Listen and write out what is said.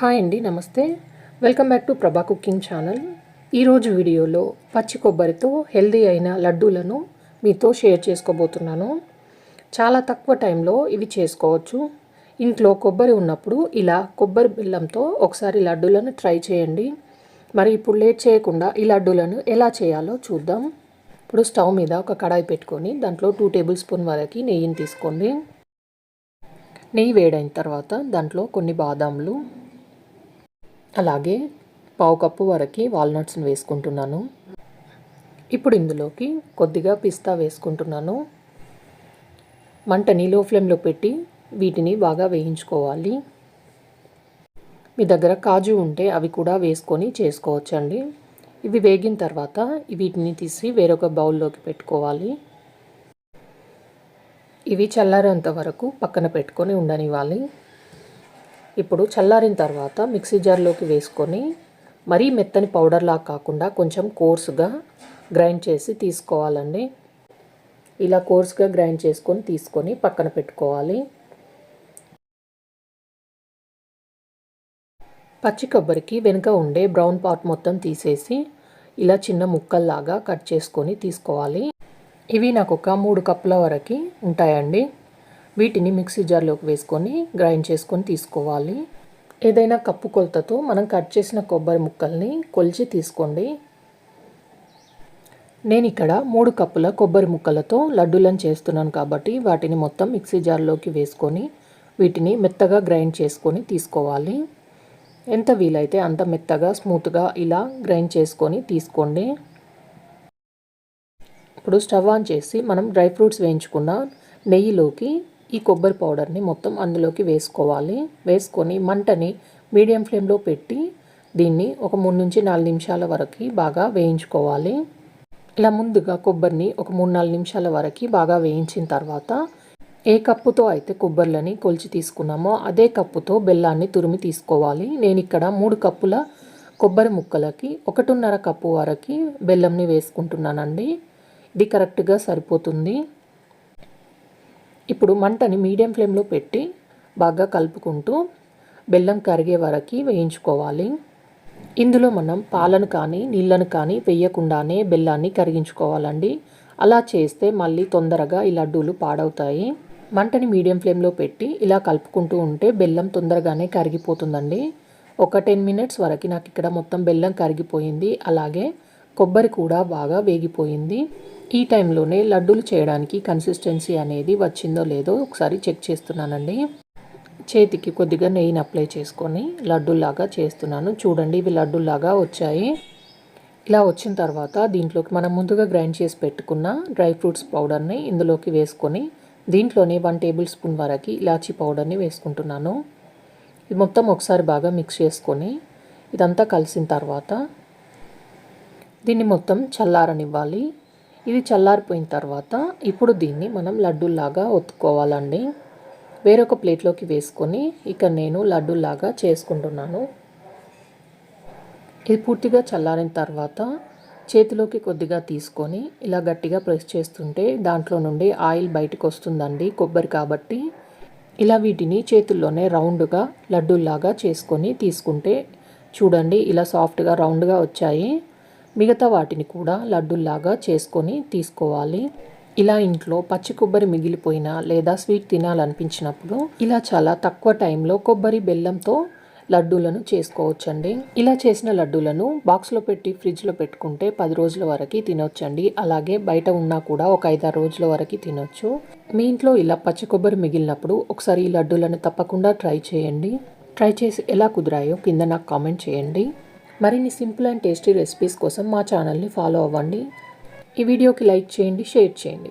Hi అండి నమస్తే. Welcome back to Prabha cooking channel. ఈరోజు వీడియోలో పచ్చి కొబ్బరితో హెల్దీ అయిన లడ్డూలను మీతో షేర్ చేసుకోబోతున్నాను. చాలా తక్కువ టైంలో ఇవి చేసుకోవచ్చు. ఇంట్లో కొబ్బరి ఉన్నప్పుడు ఇలా కొబ్బరి బెల్లంతో ఒకసారి లడ్డూలను ట్రై చేయండి. మరి ఇప్పుడు లేట్ చేయకుండా ఈ లడ్డూలను ఎలా చేయాలో చూద్దాం. ఇప్పుడు స్టవ్ మీద ఒక కడాయి పెట్టుకొని దాంట్లో టూ టేబుల్ స్పూన్ వరకు నెయ్యిని తీసుకోండి. నెయ్యి వేడైన తర్వాత దాంట్లో కొన్ని బాదాములు అలాగే పావు కప్పు వరకు వాల్నట్స్ని వేసుకుంటున్నాను. ఇప్పుడు ఇందులోకి కొద్దిగా పిస్తా వేసుకుంటున్నాను. మంటని లో ఫ్లేమ్లో పెట్టి వీటిని బాగా వేయించుకోవాలి. మీ దగ్గర కాజు ఉంటే అవి కూడా వేసుకొని చేసుకోవచ్చండి. ఇవి వేగిన తర్వాత వీటిని తీసి వేరొక బౌల్లోకి పెట్టుకోవాలి. ఇవి చల్లారేంత వరకు పక్కన పెట్టుకొని ఉండనివ్వాలి. ఇప్పుడు చల్లారిన తర్వాత మిక్సీ జార్లోకి వేసుకొని మరీ మెత్తని పౌడర్లా కాకుండా కొంచెం కోర్సుగా గ్రైండ్ చేసి తీసుకోవాలండి. ఇలా కోర్సుగా గ్రైండ్ చేసుకొని తీసుకొని పక్కన పెట్టుకోవాలి. పచ్చి కొబ్బరికి వెనుక ఉండే బ్రౌన్ పార్ట్ మొత్తం తీసేసి ఇలా చిన్న ముక్కల్లాగా కట్ చేసుకొని తీసుకోవాలి. ఇవి నాకు ఒక మూడు కప్పుల వరకు ఉంటాయండి. వీటిని మిక్సీ జార్లోకి వేసుకొని గ్రైండ్ చేసుకొని తీసుకోవాలి. ఏదైనా కప్పు కొలతతో మనం కట్ చేసిన కొబ్బరి ముక్కల్ని కొలిచి తీసుకోండి. నేను ఇక్కడ మూడు కప్పుల కొబ్బరి ముక్కలతో లడ్డూలను చేస్తున్నాను కాబట్టి వాటిని మొత్తం మిక్సీ జార్లోకి వేసుకొని వీటిని మెత్తగా గ్రైండ్ చేసుకొని తీసుకోవాలి. ఎంత వీలైతే అంత మెత్తగా స్మూత్గా ఇలా గ్రైండ్ చేసుకొని తీసుకోండి. ఇప్పుడు స్టవ్ ఆన్ చేసి మనం డ్రై ఫ్రూట్స్ వేయించుకున్న నెయ్యిలోకి ఈ కొబ్బరి పౌడర్ని మొత్తం అందులోకి వేసుకోవాలి. వేసుకొని మంటని మీడియం ఫ్లేమ్లో పెట్టి దీన్ని ఒక మూడు నుంచి నాలుగు నిమిషాల వరకు బాగా వేయించుకోవాలి. ఇలా ముందుగా కొబ్బరిని ఒక మూడు నాలుగు నిమిషాల వరకు బాగా వేయించిన తర్వాత ఏ కప్పుతో అయితే కొబ్బరిలని కొలిచి తీసుకున్నామో అదే కప్పుతో బెల్లాన్ని తురిమి తీసుకోవాలి. నేను ఇక్కడ మూడు కప్పుల కొబ్బరి ముక్కలకి ఒకటిన్నర కప్పు వరకు బెల్లంని వేసుకుంటున్నానండి. ఇది కరెక్ట్గా సరిపోతుంది. ఇప్పుడు మంటని మీడియం ఫ్లేమ్లో పెట్టి బాగా కలుపుకుంటూ బెల్లం కరిగే వరకు వేయించుకోవాలి. ఇందులో మనం పాలను కానీ నీళ్ళను కానీ వేయకుండానే బెల్లాన్ని కరిగించుకోవాలండి. అలా చేస్తే మళ్ళీ తొందరగా ఈ లడ్డూలు పాడవుతాయి. మంటని మీడియం ఫ్లేమ్లో పెట్టి ఇలా కలుపుకుంటూ ఉంటే బెల్లం తొందరగానే కరిగిపోతుందండి. ఒక టెన్ మినిట్స్ వరకు నాకు ఇక్కడ మొత్తం బెల్లం కరిగిపోయింది. అలాగే కొబ్బరి కూడా బాగా వేగిపోయింది. ఈ టైంలోనే లడ్డూలు చేయడానికి కన్సిస్టెన్సీ అనేది వచ్చిందో లేదో ఒకసారి చెక్ చేస్తున్నానండి. చేతికి కొద్దిగా నెయ్యిని అప్లై చేసుకొని లడ్డూలాగా చేస్తున్నాను. చూడండి ఇవి లడ్డూలాగా వచ్చాయి. ఇలా వచ్చిన తర్వాత దీంట్లోకి మనం ముందుగా గ్రైండ్ చేసి పెట్టుకున్న డ్రై ఫ్రూట్స్ పౌడర్ని ఇందులోకి వేసుకొని దీంట్లోనే వన్ టేబుల్ స్పూన్ వరకు ఇలాచీ పౌడర్ని వేసుకుంటున్నాను. ఇది మొత్తం ఒకసారి బాగా మిక్స్ చేసుకొని ఇదంతా కలిసిన తర్వాత దీన్ని మొత్తం చల్లారనివ్వాలి. ఇది చల్లారిపోయిన తర్వాత ఇప్పుడు దీన్ని మనం లడ్డూలాగా ఒత్తుకోవాలండి. వేరొక ప్లేట్లోకి వేసుకొని ఇక నేను లడ్డూలాగా చేసుకుంటున్నాను. ఇది పూర్తిగా చల్లారిన తర్వాత చేతిలోకి కొద్దిగా తీసుకొని ఇలా గట్టిగా ప్రెస్ చేస్తుంటే దాంట్లో నుండి ఆయిల్ బయటకు వస్తుందండి కొబ్బరి కాబట్టి. ఇలా వీటిని చేతుల్లోనే రౌండ్గా లడ్డూలాగా చేసుకొని తీసుకుంటే చూడండి ఇలా సాఫ్ట్గా రౌండ్గా వచ్చాయి. మిగతా వాటిని కూడా లడ్డుల్లాగా చేసుకొని తీసుకోవాలి. ఇలా ఇంట్లో పచ్చి కొబ్బరి మిగిలిపోయినా లేదా స్వీట్ తినాలనిపించినప్పుడు ఇలా చాలా తక్కువ టైంలో కొబ్బరి బెల్లంతో లడ్డూలను చేసుకోవచ్చండి. ఇలా చేసిన లడ్డూలను బాక్స్లో పెట్టి ఫ్రిడ్జ్లో పెట్టుకుంటే పది రోజుల వరకు తినొచ్చండి. అలాగే బయట ఉన్నా కూడా ఒక ఐదారు రోజుల వరకు తినొచ్చు. మీ ఇంట్లో ఇలా పచ్చి కొబ్బరి మిగిలినప్పుడు ఒకసారి ఈ లడ్డూలను తప్పకుండా ట్రై చేయండి. ట్రై చేసి ఎలా కుదిరాయో కింద నాకు కామెంట్ చేయండి. మరిన్ని సింపుల్ అండ్ టేస్టీ రెసిపీస్ కోసం మా ఛానల్ని ఫాలో అవ్వండి. ఈ వీడియోకి లైక్ చేయండి షేర్ చేయండి.